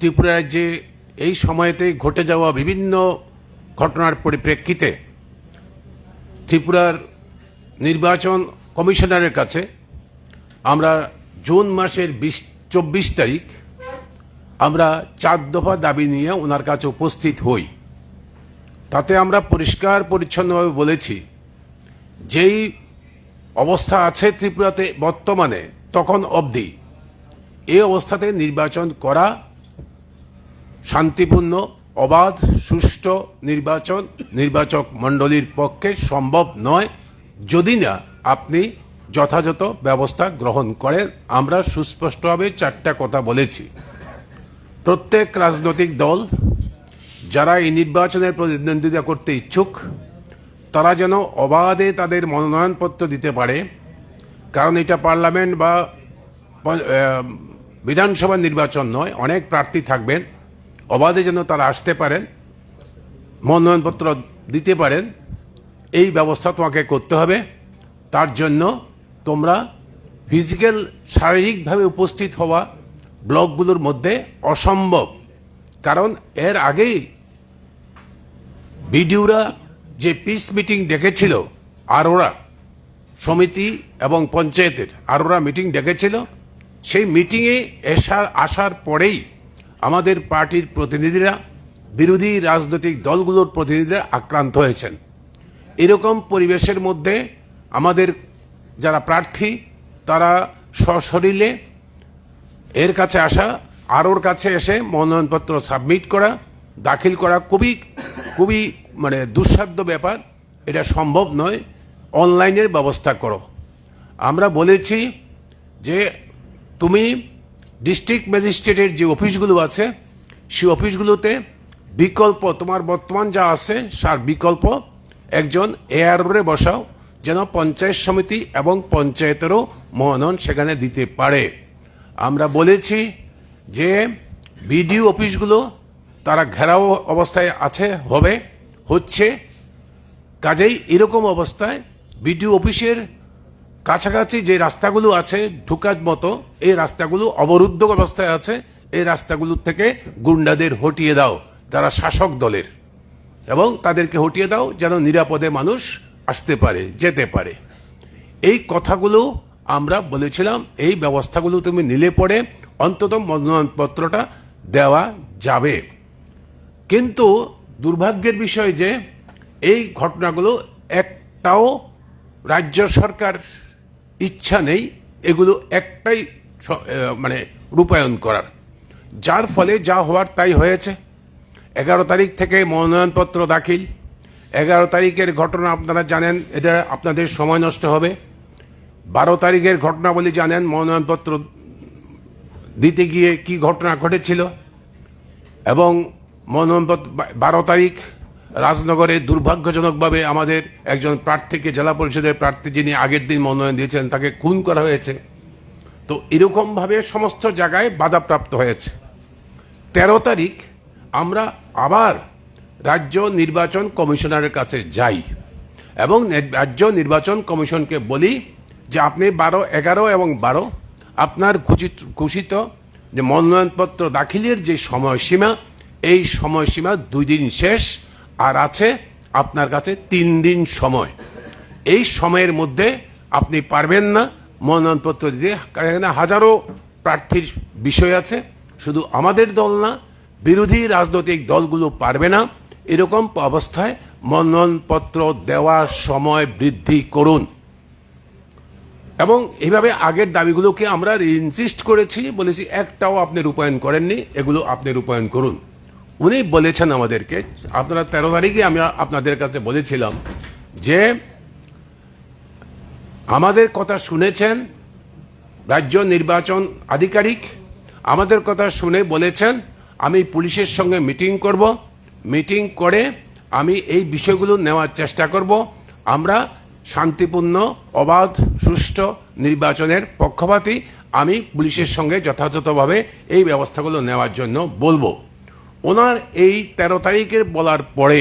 ত্রিপুরা রাজ্যে এই সময়তে ঘটে যাওয়া বিভিন্ন ঘটনার পরিপ্রেক্ষিতে ত্রিপুরার নির্বাচন কমিশনারের কাছে আমরা জুন মাসের বিশ, চব্বিশ তারিখ আমরা চার দফা দাবি নিয়ে ওনার কাছে উপস্থিত হই। তাতে আমরা পরিষ্কার পরিচ্ছন্নভাবে বলেছি, যেই অবস্থা আছে ত্রিপুরাতে বর্তমানে তখন অবধি এই অবস্থাতে নির্বাচন করা শান্তিপূর্ণ, অবাধ, সুষ্ঠু নির্বাচন, নির্বাচক মণ্ডলীর পক্ষে সম্ভব নয় যদি না আপনি যথাযথ ব্যবস্থা গ্রহণ করেন। আমরা সুস্পষ্টভাবে চারটা কথা বলেছি। প্রত্যেক রাজনৈতিক দল, যারা এই নির্বাচনের প্রতিদ্বন্দ্বিতা করতে ইচ্ছুক, তারা যেন অবাধে তাদের মনোনয়নপত্র দিতে পারে। কারণ এটা পার্লামেন্ট বা বিধানসভা নির্বাচন নয়, অনেক প্রার্থী থাকবেন। অবাধে যেন তারা আসতে পারেন, মনোনয়নপত্র দিতে পারেন, এই ব্যবস্থা তোমাকে করতে হবে। তার জন্য তোমরা ফিজিক্যাল শারীরিকভাবে উপস্থিত হওয়া ব্লকগুলোর মধ্যে অসম্ভব। কারণ এর আগেই বিডিওরা যে পিস মিটিং ডেকেছিল, আরোরা সমিতি এবং পঞ্চায়েতের আরোরা মিটিং ডেকেছিল, সেই মিটিংয়ে এসার আসার পরেই আমাদের পার্টির প্রতিনিধিরা, বিরোধী রাজনৈতিক দলগুলোর প্রতিনিধিরা আক্রান্ত হয়েছেন। এরকম পরিবেশের মধ্যে আমাদের যারা প্রার্থী, তারা সশরীরে এর কাছে আসা আর ওর কাছে এসে মনোনয়নপত্র সাবমিট করা, দাখিল করা খুবই খুবই মানে দুঃসাধ্য ব্যাপার। এটা সম্ভব নয়। অনলাইনের ব্যবস্থা করো। আমরা বলেছি যে তুমি ডিস্ট্রিক্ট ম্যাজিস্ট্রেটের যে অফিসগুলো আছে, সেই অফিসগুলোতে বিকল্প, তোমার বর্তমান যা আছে তার বিকল্প, একজন এআরওরে বসাও, যেন পঞ্চায়েত সমিতি এবং পঞ্চায়েতেরও মনোনয়ন সেখানে দিতে পারে। আমরা বলেছি যে বিডিও অফিসগুলো তারা ঘেরাও অবস্থায় আছে, হবে, হচ্ছে, কাজেই এরকম অবস্থায় বিডিও অফিসের কাছাকাছি যে রাস্তাগুলো আছে ঢুকার মতো, এই রাস্তাগুলো অবরুদ্ধ অবস্থায় আছে, এই রাস্তাগুলো থেকে গুন্ডাদের হটিয়ে দাও, তারা শাসক দলের। এবং তাদেরকে হটিয়ে দাও যেন নিরাপদে মানুষ আসতে পারে, যেতে পারে। এই কথাগুলো আমরা বলেছিলাম, এই ব্যবস্থাগুলো তুমি নিলে পরে অন্তত মনোনয়নপত্রটা দেওয়া যাবে। কিন্তু দুর্ভাগ্যের বিষয় যে, এই ঘটনাগুলো একটাও রাজ্য সরকার ইচ্ছা নেই এগুলো একটাই মানে রূপায়ণ করার। যার ফলে যা হওয়ার তাই হয়েছে। এগারো তারিখ থেকে মনোনয়নপত্র দাখিল। এগারো তারিখের ঘটনা আপনারা জানেন, এটা আপনাদের সময় নষ্ট হবে। বারো তারিখের ঘটনাবলী জানেন, মনোনয়নপত্র দিতে গিয়ে কি ঘটনা ঘটেছিল। এবং মনোনয়নপত্র বারো তারিখ রাজনগরে দুর্ভাগ্যজনকভাবে আমাদের একজন প্রার্থীকে জেলা পরিষদের প্রার্থী যিনি আগের দিন মনোনয়ন দিয়েছেন, তাকে খুন করা হয়েছে। তো এরকমভাবে সমস্ত জায়গায় বাধাপ্রাপ্ত হয়েছে। তেরো তারিখ আমরা আবার রাজ্য নির্বাচন কমিশনারের কাছে যাই এবং রাজ্য নির্বাচন কমিশনকে বলি যে আপনি বারো, এগারো এবং বারো আপনার ঘোষিত ঘোষিত যে মনোনয়নপত্র দাখিলের যে সময়সীমা, এই সময়সীমা দুই দিন শেষ। আর আছে আপনার কাছে তিন দিন সময়। এই সময়ের মধ্যে আপনি পারবেন না মনোনয়নপত্র দিতে। এখানে হাজারো প্রার্থীর বিষয় আছে। শুধু আমাদের দল না, বিরোধী রাজনৈতিক দলগুলো পারবে না। এরকম অবস্থায় মনোনয়নপত্র দেওয়ার সময় বৃদ্ধি করুন। এবং এইভাবে আগের দাবিগুলোকে আমরা ইনসিস্ট করেছি, বলেছি একটাও আপনি রূপায়ণ করেননি, এগুলো আপনি রূপায়ণ করুন। উনি বলেছেন আমাদেরকে, আপনারা তেরো তারিখে আমি আপনাদের কাছে বলেছিলাম যে আমাদের কথা শুনেছেন রাজ্য নির্বাচন আধিকারিক, আমাদের কথা শুনে বলেছেন, আমি পুলিশের সঙ্গে মিটিং করব, মিটিং করে আমি এই বিষয়গুলো নেওয়ার চেষ্টা করব। আমরা শান্তিপূর্ণ, অবাধ, সুষ্ঠু নির্বাচনের পক্ষপাতী, আমি পুলিশের সঙ্গে যথাযথভাবে এই ব্যবস্থাগুলো নেওয়ার জন্য বলব। ওনার এই তেরো তারিখের বলার পরে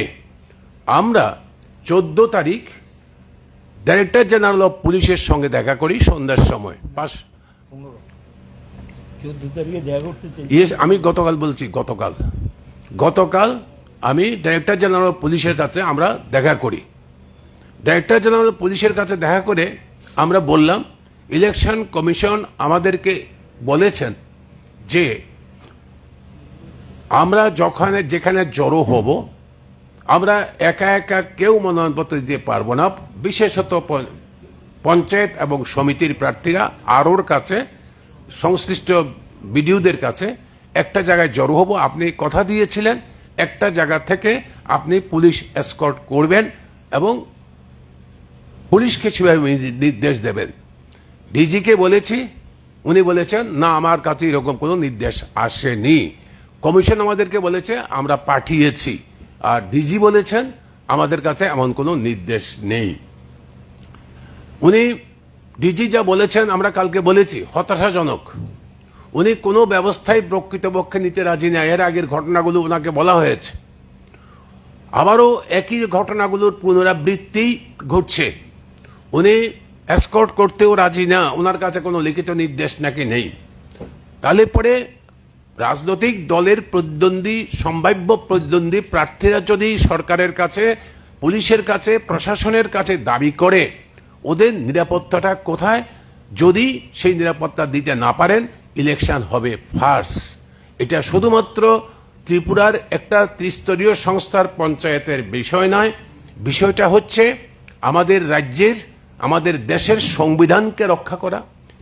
আমরা চোদ্দ তারিখ ডাইরেক্টর জেনারেল অফ পুলিশের সঙ্গে দেখা করি সন্ধ্যার সময়। পাশ ইয়েস আমি গতকাল বলছি গতকাল। গতকাল আমি ডাইরেক্টর জেনারেল পুলিশের কাছে আমরা দেখা করি। ডাইরেক্টর জেনারেল পুলিশের কাছে দেখা করে আমরা বললাম ইলেকশন কমিশন আমাদেরকে বলেছেন যে আমরা যখন যেখানে জড়ো হব, আমরা একা একা কেউ মনোনয়নপত্র দিতে পারব না। বিশেষত পঞ্চায়েত এবং সমিতির প্রার্থীরা, আরোর কাছে, সংশ্লিষ্ট বিডিওদের কাছে একটা জায়গায় জড়ো হব। আপনি কথা দিয়েছিলেন, একটা জায়গা থেকে আপনি পুলিশ এসকর্ট করবেন এবং পুলিশকে সেভাবে নির্দেশ দেবেন। ডিজিকে বলেছি, উনি বলেছেন, না, আমার কাছে এরকম কোনো নির্দেশ আসেনি। কমিশন আমাদেরকে বলেছে, আমরা পাঠিয়েছি। আর ডিজি বলেছেন, আমাদের কাছে এমন কোনো নির্দেশ নেই। উনি ডিজি যা বলেছেন, আমরা কালকে বলেছি, হতাশাজনক। উনি কোনো ব্যবস্থায় প্রকৃতপক্ষে নিতে রাজি না, এর আগের ঘটনাগুলো ওনাকে বলা হয়েছে। আবারও একই ঘটনাগুলোর পুনরাবৃত্তি ঘটছে। উনি এসকর্ট করতেও রাজি না, ওনার কাছে কোনো লিখিত নির্দেশ নাকি নেই। তাহলে পরে রাজনৈতিক দলের প্রতিদ্বন্দ্বী, সম্ভাব্য প্রতিদ্বন্দ্বী প্রার্থীরা যদি সরকারের কাছে, পুলিশের কাছে, প্রশাসনের কাছে দাবি করে, ওদের নিরাপত্তাটা কোথায়? যদি সেই নিরাপত্তা দিতে না পারেন, ইলেকশন হবে ফার্স। এটা শুধুমাত্র ত্রিপুরার একটা ত্রিস্তরীয় সংস্থার পঞ্চায়েতের বিষয় নয়। বিষয়টা হচ্ছে আমাদের রাজ্যের, আমাদের দেশের সংবিধানকে রক্ষা করা।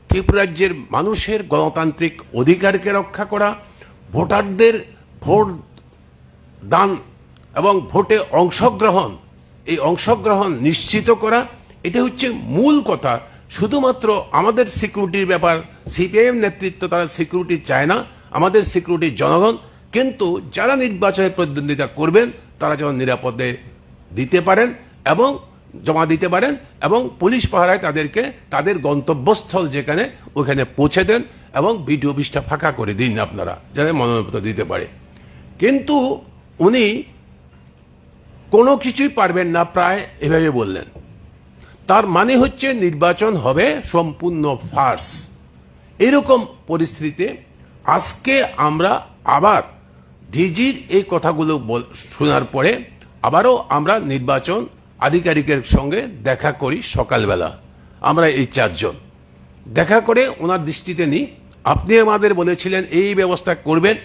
ত্রিপুরা রাজ্যের মানুষের গণতান্ত্রিক অধিকারকে রক্ষা করা, ভোটারদের ভোট দান এবং ভোটে অংশগ্রহণ, এই অংশগ্রহণ নিশ্চিত করা এটা হচ্ছে মূল কথা। শুধুমাত্র আমাদের সিকিউরিটির ব্যাপার, সিপিআইএম নেতৃত্ব তারা সিকিউরিটি চায় না, আমাদের সিকিউরিটি জনগণ, কিন্তু যারা নির্বাচনে প্রতিদ্বন্দ্বিতা করবেন, তারা যেন নিরাপদে দিতে পারেন এবং জমা দিতে পারেন এবং পুলিশ পাহারায় তাদেরকে তাদের গন্তব্যস্থল যেখানে, ওখানে পৌঁছে দেন এবং বিডিও অফিসটা ফাঁকা করে দিন আপনারা, যাতে মনোনয়নপত্র দিতে পারে। কিন্তু উনি কোনো কিছুই পারবেন না প্রায় এভাবে বললেন। তার মানে হচ্ছে নির্বাচন হবে সম্পূর্ণ ফার্স। এরকম পরিস্থিতিতে আজকে আমরা আবার ডিজির এই কথাগুলো শোনার পরে আবারও আমরা নির্বাচন আধিকারিকের সঙ্গে দেখা করি সকালবেলা। আমরা এই চারজন। দেখা করে ওনার দৃষ্টিতে নিই। আপনি আমাদের বলেছিলেন, এই ব্যবস্থা করবেন।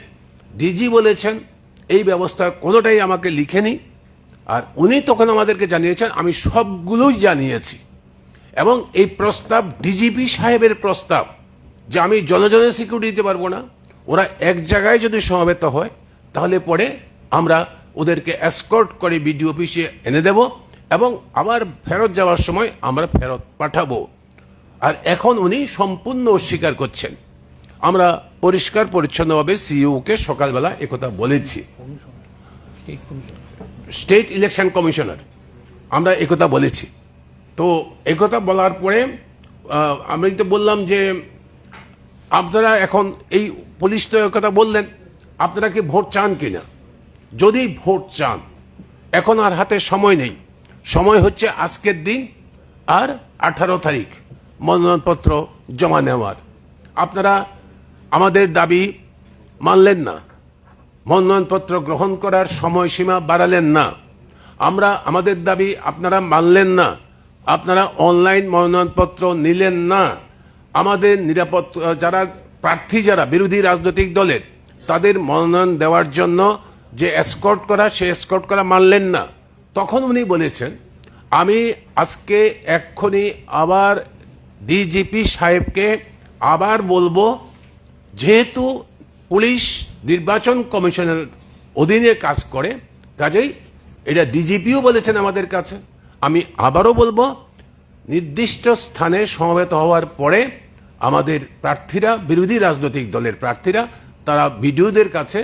ডিজি বলেছেন, এই ব্যবস্থা কোনোটাই আমাকে লিখেনি। আর উনি তখন আমাদেরকে জানিয়েছেন, আমি সবগুলোই জানিয়েছি। এবং এই প্রস্তাব, ডিজিপি সাহেবের প্রস্তাব, যে আমি জনজনের সিকিউরিটি দিতে পারব না, ওরা এক জায়গায় যদি সমবেত হয়, তাহলে পরে আমরা ওদেরকে এসকর্ট করে বিডিও অফিসে এনে দেব। এবং আবার ফেরত যাওয়ার সময় আমরা ফেরত পাঠাবো। আর এখন উনি সম্পূর্ণ অস্বীকার করছেন। আমরা পরিষ্কার, পরিচ্ছন্নভাবে সিইওকে সকালবেলা একথা বলেছি। স্টেট ইলেকশন কমিশনার, আমরা একথা বলেছি। তো একথা বলার পরে আমি তো বললাম যে, আপনারা এখন এই পুলিশ তো একথা বললেন, আপনারা কি ভোট চান কিনা? যদি ভোট চান, এখন আর হাতে সময় নেই। সময় হচ্ছে আজকের দিন আর আঠারো তারিখ। মনোনয়নপত্র জমা নেওয়ার। আপনারা আমাদের দাবি মানলেন না। মনোনয়নপত্র গ্রহণ করার সময়সীমা বাড়ালেন না। আমরা আমাদের দাবি আপনারা মানলেন না। আপনারা অনলাইন মনোনয়নপত্র নিলেন না। আমাদের নিরাপদ, যারা প্রার্থী, যারা বিরোধী রাজনৈতিক দলের, তাদের মনোনয়ন দেওয়ার জন্য যে এসকর্ট করা, সে এসকর্ট করা মানলেন না। তখন উনি বলেছেন, আমি আজকে এক্ষুনি আবার ডিজিপি সাহেবকে আবার বলব, যেহেতু পুলিশ নির্বাচন কমিশনের অধীনে কাজ করে, কাজেই এটা ডিজিপিও বলেছেন আমাদের কাছে, আমি আবারও বলব, নির্দিষ্ট স্থানে সমবেত হওয়ার পরে আমাদের প্রার্থীরা, বিরোধী রাজনৈতিক দলের প্রার্থীরা, তারা বিডিওদের কাছে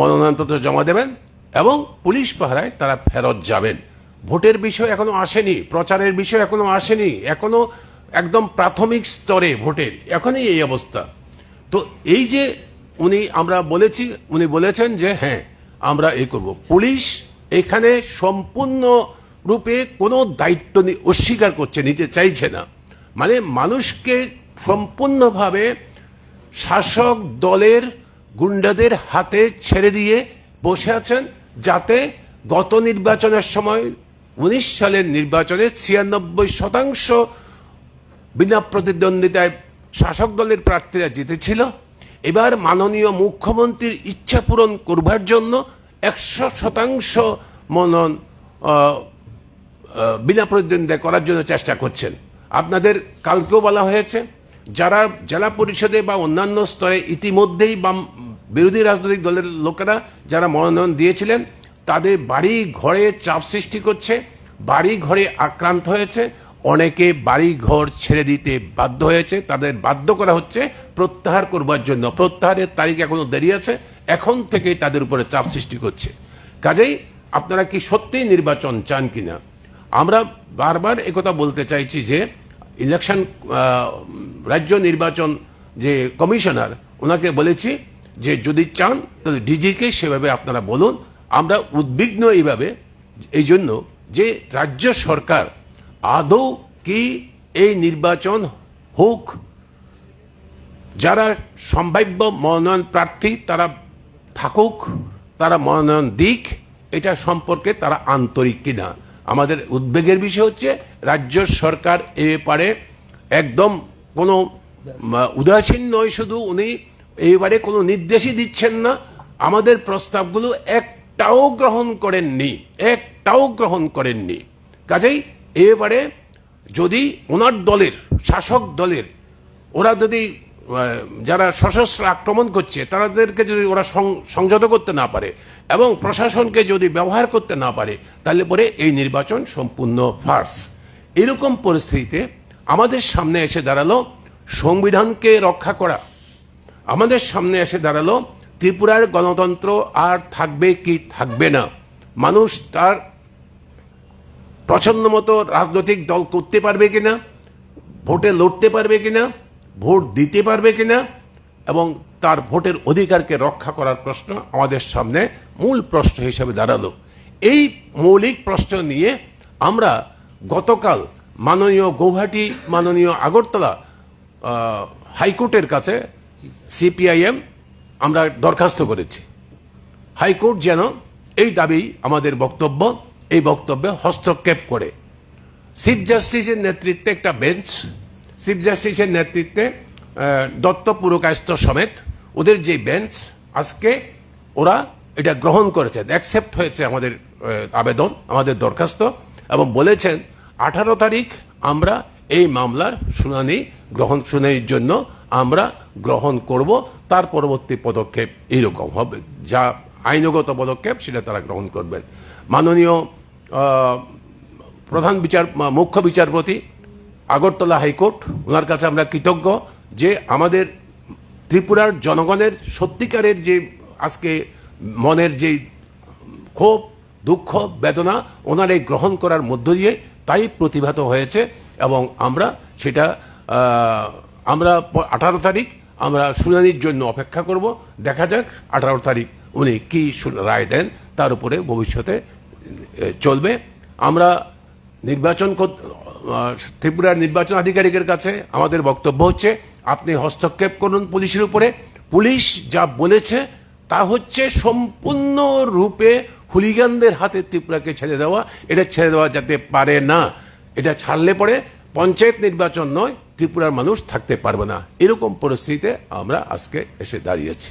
মনোনয়নপত্র জমা দেবেন এবং পুলিশ পাহারায় তারা ফেরত যাবেন। ভোটের বিষয় এখনও আসেনি, প্রচারের বিষয় এখনও আসেনি, এখনও একদম প্রাথমিক স্তরে ভোটের, এখনই এই অবস্থা। তো এই যে উনি আমরা বলেছি, উনি বলেছেন যে হ্যাঁ আমরা এই করব। পুলিশ এখানে সম্পূর্ণ রূপে কোনো দায়িত্ব অস্বীকার করছে, নিতে চাইছে না। মানে মানুষকে সম্পূর্ণভাবে শাসক দলের গুন্ডাদের হাতে ছেড়ে দিয়ে বসে আছেন যাতে গত নির্বাচনের সময় উনিশ সালের নির্বাচনে ছিয়ানব্বই শতাংশ বিনা প্রতিদ্বন্দ্বিতায় শাসক দলের প্রার্থীরা জিতেছিল। এবার মাননীয় মুখ্যমন্ত্রীর ইচ্ছা পূরণ করবার জন্য একশো শতাংশ মনন বিনা প্রতিদ্বন্দ্বিতা করার জন্য চেষ্টা করছেন। আপনাদের কালকেও বলা হয়েছে। যারা জেলা পরিষদে বা অন্যান্য স্তরে ইতিমধ্যেই বাম বিরোধী রাজনৈতিক দলের লোকেরা যারা মনোনয়ন দিয়েছিলেন, তাদের বাড়ি ঘরে চাপ সৃষ্টি করছে, বাড়ি ঘরে আক্রান্ত হয়েছে, অনেকে বাড়ি ঘর ছেড়ে দিতে বাধ্য হয়েছে, তাদের বাধ্য করা হচ্ছে প্রত্যাহার করবার জন্য। প্রত্যাহারের তারিখ এখনও দেরি আছে, এখন থেকেই তাদের উপরে চাপ সৃষ্টি করছে। কাজেই আপনারা কি সত্যিই নির্বাচন চান কিনা? আমরা বারবার একথা বলতে চাইছি যে ইলেকশন রাজ্য নির্বাচন যে কমিশনার, ওনাকে বলেছি যে যদি চান, তাহলে ডিজিকে সেভাবে আপনারা বলুন। আমরা উদ্বিগ্ন এইভাবে, এই জন্য যে রাজ্য সরকার আদৌ কি এই নির্বাচন হোক, যারা সম্ভাব্য মনোনয়ন প্রার্থী তারা থাকুক, তারা মনোনয়ন দিক, এটা সম্পর্কে তারা আন্তরিক কিনা। আমাদের উদ্বেগের বিষয় হচ্ছে, রাজ্য সরকার এ ব্যাপারে একদম কোনো উদাসীন নয় শুধু, উনি এইবারে কোনো নির্দেশই দিচ্ছেন না। আমাদের প্রস্তাবগুলো একটাও গ্রহণ করেননি, একটাও গ্রহণ করেননি। কাজেই এবারে যদি ওনার দলের, শাসক দলের, ওরা যদি যারা সশস্ত্র আক্রমণ করছে, তাদেরকে যদি ওরা সংযত করতে না পারে এবং প্রশাসনকে যদি ব্যবহার করতে না পারে, তাহলে পরে এই নির্বাচন সম্পূর্ণ ফার্স। এরকম পরিস্থিতিতে আমাদের সামনে এসে দাঁড়াল সংবিধানকে রক্ষা করা। আমাদের সামনে এসে দাঁড়াল ত্রিপুরার গণতন্ত্র আর থাকবে কি থাকবে না। মানুষ তার পছন্দ মতো রাজনৈতিক দল করতে পারবে কিনা, ভোটে লড়তে পারবে কিনা ভোট দিতে পারবে কিনা এবং তার ভোটের অধিকারকে রক্ষা করার প্রশ্ন আমাদের সামনে মূল প্রশ্ন হিসেবে দাঁড়াল। এই মৌলিক প্রশ্ন নিয়ে আমরা গতকাল মাননীয় গৌহাটি, মাননীয় আগরতলা হাইকোর্টের কাছে সিপিআইএম আমরা দরখাস্ত করেছি। হাইকোর্ট যেন এই দাবি আমাদের বক্তব্য, এই বক্তব্যে হস্তক্ষেপ করে। চিফ জাস্টিসের নেতৃত্বে একটা বেঞ্চ চিফ জাস্টিসের নেতৃত্বে দত্ত পুরকায়স্থ সমেত ওদের যে বেঞ্চ আজকে ওরা এটা গ্রহণ করেছেন অ্যাকসেপ্ট হয়েছে আমাদের আবেদন, আমাদের দরখাস্ত এবং বলেছেন, আঠারো তারিখ আমরা এই মামলার শুনানি গ্রহণ, শুনানির জন্য আমরা গ্রহণ করব, তার পরবর্তী পদক্ষেপ এইরকম হবে, যা আইনগত পদক্ষেপ সেটা তারা গ্রহণ করবেন। মাননীয় প্রধান বিচার মুখ্য বিচারপতি আগরতলা হাইকোর্ট, ওনার কাছে আমরা কৃতজ্ঞ যে আমাদের ত্রিপুরার জনগণের সত্যিকারের যে আজকে মনের যে ক্ষোভ, দুঃখ, বেদনা, ওনার এই গ্রহণ করার মধ্য দিয়ে তাই প্রতিভাত হয়েছে এবং আমরা সেটা আমরা আঠারো তারিখ আমরা শুনানির জন্য অপেক্ষা করব। দেখা যাক আঠারো তারিখ উনি কি রায় দেন, তার উপরে ভবিষ্যতে চলবে। আমরা নির্বাচন ত্রিপুরার নির্বাচন আধিকারিকের কাছে আমাদের বক্তব্য হচ্ছে, আপনি হস্তক্ষেপ করুন পুলিশের উপরে। পুলিশ যা বলেছে তা হচ্ছে সম্পূর্ণ রূপে হুলিগানদের হাতে ত্রিপুরাকে ছেড়ে দেওয়া। এটা ছেড়ে দেওয়া যেতে পারে না, এটা ছাড়লে পরে পঞ্চায়েত নির্বাচন নয়, ত্রিপুরার মানুষ থাকতে পারবে না। এরকম পরিস্থিতিতে আমরা আজকে এসে দাঁড়িয়েছি।